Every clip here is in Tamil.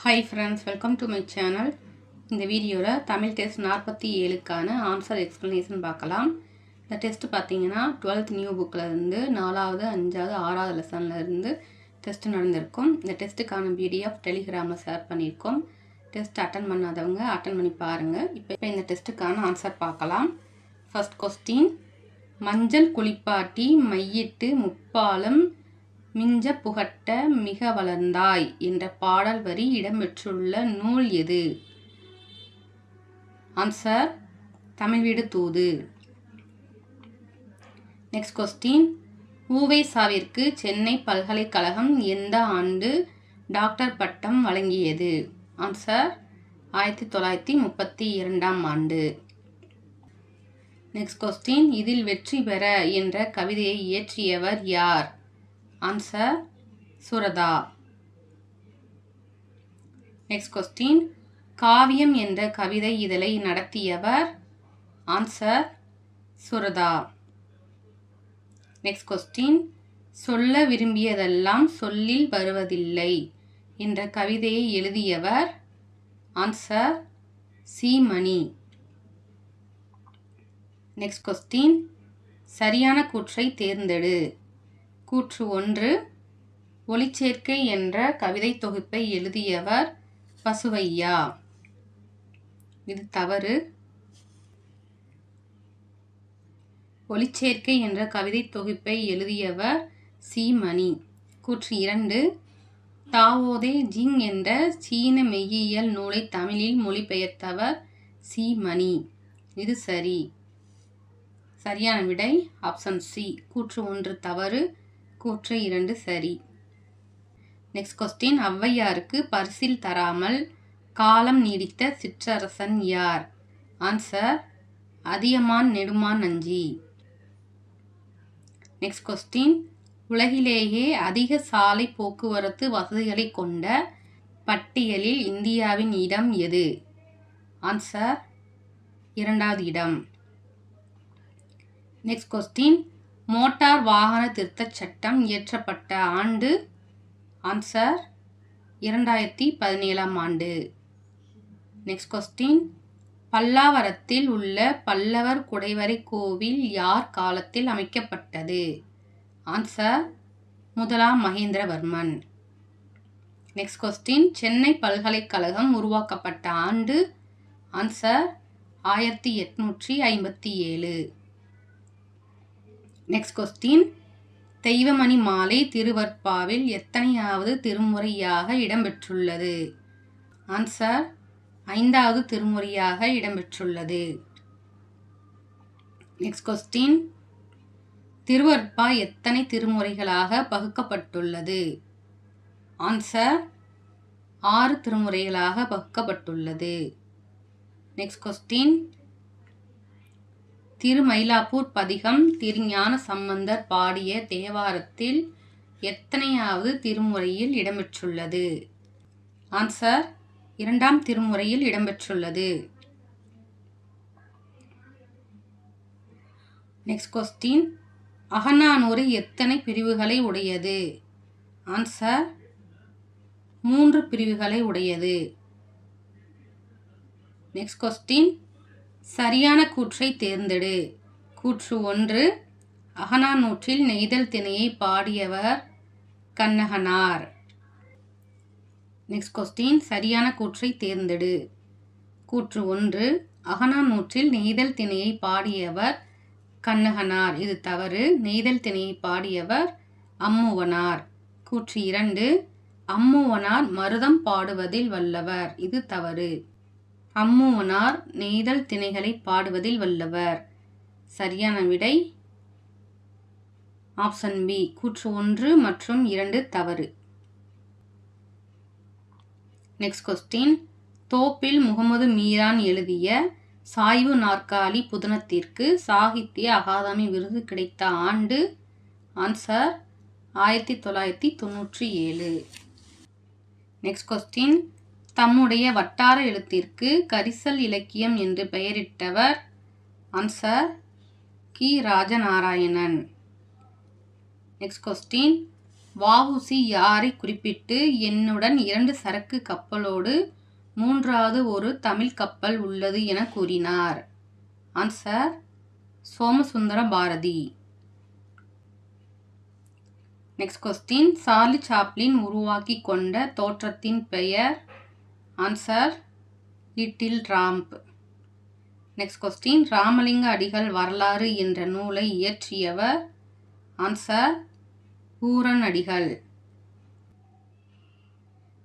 Hi friends welcome to my channel இந்த வீடியோவில் தமிழ் டெஸ்ட் நாற்பத்தி ஏழுக்கான ஆன்சர் எக்ஸ்ப்ளனேஷன் பார்க்கலாம். இந்த டெஸ்ட் பார்த்தீங்கன்னா டுவெல்த் நியூ புக்கில் இருந்து நாலாவது அஞ்சாவது ஆறாவது லெசன்லேருந்து டெஸ்ட்டு டெஸ்ட் நடந்திருக்கும். இந்த டெஸ்ட்டுக்கான பிடிஎஃப் டெலிகிராமில் ஷேர் பண்ணியிருக்கோம். டெஸ்ட் அட்டன் பண்ணாதவங்க அட்டன் பண்ணி பாருங்கள் இப்போ இப்போ இந்த டெஸ்ட்டுக்கான ஆன்சர் பார்க்கலாம். ஃபர்ஸ்ட் கொஸ்டின் மஞ்சள் குளிப்பாட்டி மையிட்டு முப்பாலம் மிஞ்ச புகட்ட மிக வளர்ந்தாய் என்ற பாடல் வரி இடம்பெற்றுள்ள நூல் எது? Answer Tamil Vidu Thoothu. Next question ஊவை சாவிற்கு சென்னை பல்கலைக்கழகம் எந்த ஆண்டு டாக்டர் பட்டம் வழங்கியது? ஆன்சர் ஆயிரத்தி தொள்ளாயிரத்தி முப்பத்தி இரண்டாம் ஆண்டு. நெக்ஸ்ட் கொஸ்டின் இதில் வெற்றி பெற என்ற கவிதையை இயற்றியவர் யார்? ஆன்சர் சுரதா நெக்ஸ்ட் கொஸ்டின் காவியம் என்ற கவிதை இதழை நடத்தியவர் ஆன்சர் சுரதா நெக்ஸ்ட் கொஸ்டின் சொல்ல விரும்பியதெல்லாம் சொல்லில் வருவதில்லை என்ற கவிதையை எழுதியவர் answer C Mani next question சரியான கூற்றை தேர்ந்தெடு. கூற்று ஒன்று ஒளிச்சேர்க்கை என்ற கவிதை தொகுப்பை எழுதியவர் பசுவையா இது தவறு. ஒளிச்சேர்க்கை என்ற கவிதை தொகுப்பை எழுதியவர் சீமணி. கூற்று இரண்டு தாவோதே ஜிங் என்ற சீன மெய்யியல் நூலை தமிழில் மொழிபெயர்த்தவர் சீமணி. இது சரி. சரியான விடை ஆப்ஷன் சி. கூற்று ஒன்று தவறு. கூற்று இரண்டு சரி. நெக்ஸ்ட் கொஸ்டின் ஔவையாருக்கு பரிசில் தராமல் காலம் நீடித்த சிற்றரசன் யார்? Answer Athiyaman Neduman Nanji next question உலகிலேயே அதிக சாலை போக்குவரத்து வசதிகளை கொண்ட பட்டியலில் இந்தியாவின் இடம் எது? ஆன்சர் இரண்டாவது இடம். நெக்ஸ்ட் கொஸ்டின் மோட்டார் வாகன திருத்தச் சட்டம் இயற்றப்பட்ட ஆண்டு ஆன்சர் இரண்டாயிரத்தி பதினேழாம் ஆண்டு. நெக்ஸ்ட் கொஸ்டின் பல்லாவரத்தில் உள்ள பல்லவர் குடைவரை கோவில் யார் காலத்தில் அமைக்கப்பட்டது? ஆன்சர் முதலாம் மகேந்திரவர்மன். நெக்ஸ்ட் கொஸ்டின் சென்னை பல்கலைக்கழகம் உருவாக்கப்பட்ட ஆண்டு ஆன்சர் ஆயிரத்தி எட்நூற்றி ஐம்பத்தி ஏழு. நெக்ஸ்ட் கொஸ்டின் தெய்வமணி மாலை திருவற்பாவில் எத்தனையாவது திருமுறையாக இடம்பெற்றுள்ளது? ஆன்சர் ஐந்தாவது திருமுறையாக இடம்பெற்றுள்ளது. நெக்ஸ்ட் கொஸ்டின் திருவற்பா எத்தனை திருமுறைகளாக பகுக்கப்பட்டுள்ளது? ஆன்சர் ஆறு திருமுறைகளாக பகுக்கப்பட்டுள்ளது. நெக்ஸ்ட் கொஸ்டின் திருமயிலாப்பூர் பதிகம் திருஞான சம்பந்தர் பாடிய தேவாரத்தில் எத்தனையாவது திருமுறையில் இடம்பெற்றுள்ளது? ஆன்சர் இரண்டாம் திருமுறையில் இடம்பெற்றுள்ளது. நெக்ஸ்ட் கொஸ்டின் அகநானூறு எத்தனை பிரிவுகளை உடையது? ஆன்சர் மூன்று பிரிவுகளை உடையது. நெக்ஸ்ட் கொஸ்டின் சரியான கூற்றை தேர்ந்தெடு. கூற்று ஒன்று அகனானூற்றில் நெய்தல் திணையை பாடியவர் கண்ணகனார். நெக்ஸ்ட் கொஸ்டின் சரியான கூற்றை தேர்ந்தெடு. கூற்று ஒன்று அகனானூற்றில் நெய்தல் திணையை பாடியவர் கண்ணகனார். இது தவறு. நெய்தல் திணையை பாடியவர் அம்முவனார். கூற்று இரண்டு அம்முவனார் மருதம் பாடுவதில் வல்லவர். இது தவறு. அம்முவனார் நெய்தல் திணைகளை பாடுவதில் வல்லவர். சரியான விடை? ஆப்ஷன் பி கூற்று ஒன்று மற்றும் இரண்டு தவறு. Next question. தோப்பில் முகமது மீரான் எழுதிய சாய்வு நாற்காலி புதனத்திற்கு சாகித்ய அகாதமி விருது கிடைத்த ஆண்டு ஆன்சர் ஆயிரத்தி தொள்ளாயிரத்தி தொண்ணூற்றி ஏழு. Next question. தம்முடைய வட்டார எழுத்திற்கு கரிசல் இலக்கியம் என்று பெயரிட்டவர் ஆன்சர் கி. ராஜநாராயணன். நெக்ஸ்ட் கொஸ்டின் வாவுசி யாரை குறிப்பிட்டு என்னுடன் இரண்டு சரக்கு கப்பலோடு மூன்றாவது ஒரு தமிழ் கப்பல் உள்ளது என கூறினார்? Answer Somasundara Bharathi. Next question Charlie Chaplin உருவாக்கி கொண்ட தோற்றத்தின் பெயர் answer little tramp next question Ramalinga Adigal வரலாறு என்ற நூலை இயற்றியவர். ஆன்சர் பூரன் அடிகள்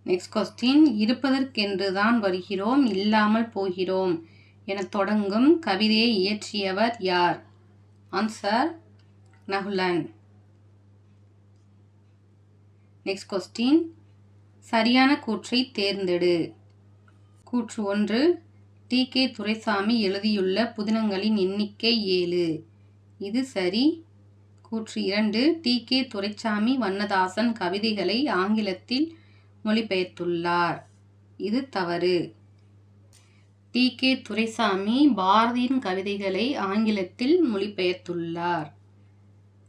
நெக்ஸ்ட் கொஸ்டின் இருப்பதற்கென்று தான் வருகிறோம் இல்லாமல் போகிறோம் என தொடங்கும் கவிதையை இயற்றியவர் யார்? ஆன்சர் நகுலன் நெக்ஸ்ட் கொஸ்டின் சரியான கூற்றை தேர்ந்தெடு. கூற்று ஒன்று. டி. கே. துரைசாமி எழுதியுள்ள புதினங்களின் எண்ணிக்கை ஏழு. இது சரி. கூற்று இரண்டு. டி. கே. துரைசாமி வண்ணதாசன் கவிதைகளை ஆங்கிலத்தில் மொழிபெயர்த்துள்ளார். இது தவறு. டி. கே. துரைசாமி பாரதியின் கவிதைகளை ஆங்கிலத்தில் மொழிபெயர்த்துள்ளார்.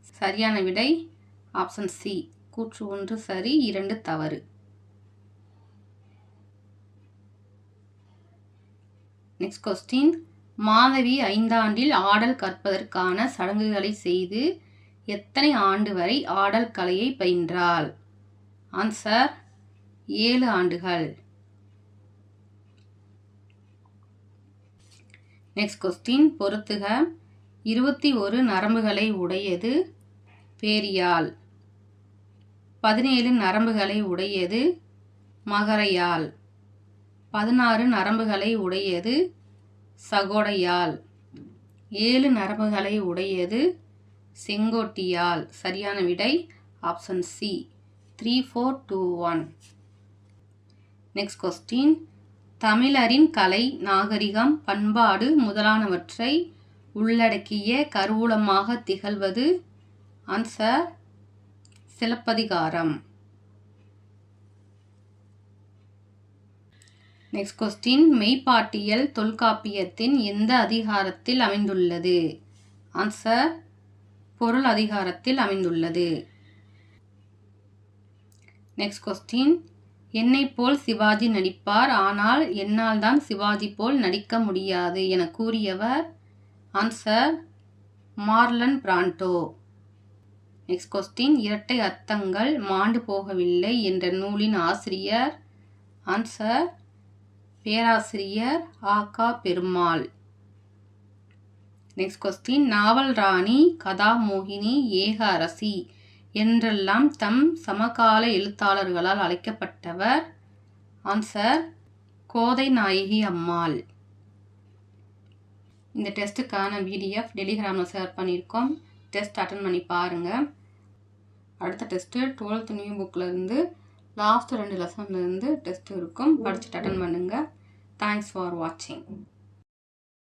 சரியான விடை. Option C. கூற்று ஒன்று சரி இரண்டு தவறு. நெக்ஸ்ட் கொஸ்டின் மாதவி ஐந்தாண்டில் ஆடல் கற்பதற்கான சடங்குகளை செய்து எத்தனை ஆண்டு வரை ஆடல் கலையை பயின்றாள்? ஆன்சர் ஏழு ஆண்டுகள். நெக்ஸ்ட் கொஸ்டின் பொறுத்துக. இருபத்தி ஒரு நரம்புகளை உடையது பேரியால் பதினேழு நரம்புகளை உடையது மகரையால் பதினாறு நரம்புகளை உடையது சகோடையால். ஏழு நரம்புகளை உடையது செங்கோட்டியால். சரியான விடை option C three four two one next question தமிழரின் கலை நாகரிகம் பண்பாடு முதலானவற்றை உள்ளடக்கிய கருவூலமாக திகழ்வது? ஆன்சர் சிலப்பதிகாரம். நெக்ஸ்ட் கொஸ்டின் மெய்ப்பாட்டியல் தொல்காப்பியத்தின் எந்த அதிகாரத்தில் அமைந்துள்ளது? ஆன்சர் பொருள் அதிகாரத்தில் அமைந்துள்ளது. நெக்ஸ்ட் கொஸ்டின் என்னை போல் சிவாஜி நடிப்பார் ஆனால் என்னால் தான் சிவாஜி போல் நடிக்க முடியாது என கூறியவர். Answer Marlon Brando. Next question இரட்டை அர்த்தங்கள் மாண்டு போகவில்லை என்ற நூலின் ஆசிரியர். ஆன்சர் பேராசிரியர் ஆகா பெருமாள். நெக்ஸ்ட் கொஸ்டின் நாவல் ராணி கதாமோகினி ஏக அரசி என்றெல்லாம் தம் சமகால எழுத்தாளர்களால் அழைக்கப்பட்டவர். ஆன்சர் கோதை நாயகி அம்மாள். இந்த டெஸ்ட்டுக்கான பிடிஎஃப் டெலிகிராமில் ஷேர் பண்ணியிருக்கோம். டெஸ்ட் அட்டன் பண்ணி பாருங்கள் அடுத்த டெஸ்ட்டு டுவெல்த் நியூ புக்கில் லாஸ்ட் ரெண்டு லெசன்லேருந்து டெஸ்ட் இருக்கும். படிச்சுட்டு அட்டன் பண்ணுங்கள் தேங்க்ஸ் ஃபார் வாட்சிங்